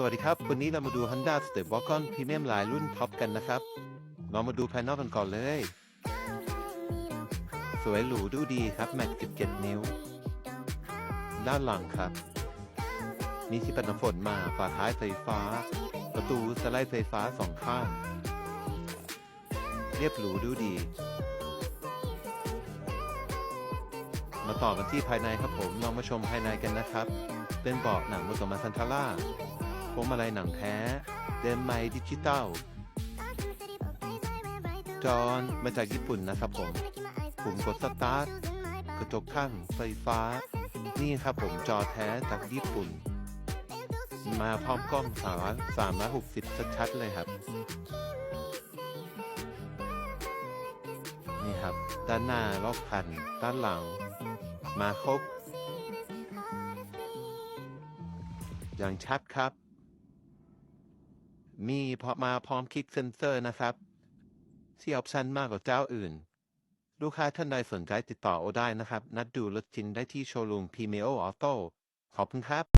สวัสดีครับ วันนี้เรามาดู Honda Step Wagon Premium ลายรุ่นท็อปกันนะครับเรามาดูภายนอกกันก่อนเลย สวยหรูดูดีครับแม็ก17 นิ้ว ด้านหลังครับ มีที่ปัดน้ำฝนมาฝาท้ายไฟฟ้า ประตูสไลด์ไฟฟ้าสองข้าง เรียบหรูดูดี มาต่อกันที่ภายในครับผมลองมาชมภายในกันนะครับ เป็นเบาะหนังมุสมาซันทาร่า วงมาลัยหนังแท้ เดิมไมค์ดิจิตอลจอนมาจากญี่ปุ่นนะครับผม ปุ่มกดสตาร์ทกระจกข้างไฟฟ้า นี่ครับผมจอแท้จากญี่ปุ่น มาพร้อมกล้องสามสามร้อยหกสิบชัดๆเลยครับ นี่ครับ ด้านหน้ารอบคัน ด้านหลัง มาครบอย่างชัดครับ มีพอมาพร้อมคลิกเซนเซอร์นะครับ ที่ออปชันมากกว่าเจ้าอื่น ลูกค้าท่านใดสนใจติดต่อโอได้นะครับ นัดดูรถจริงได้ที่โชว์รูม p m e o Auto ขอบคุณครับ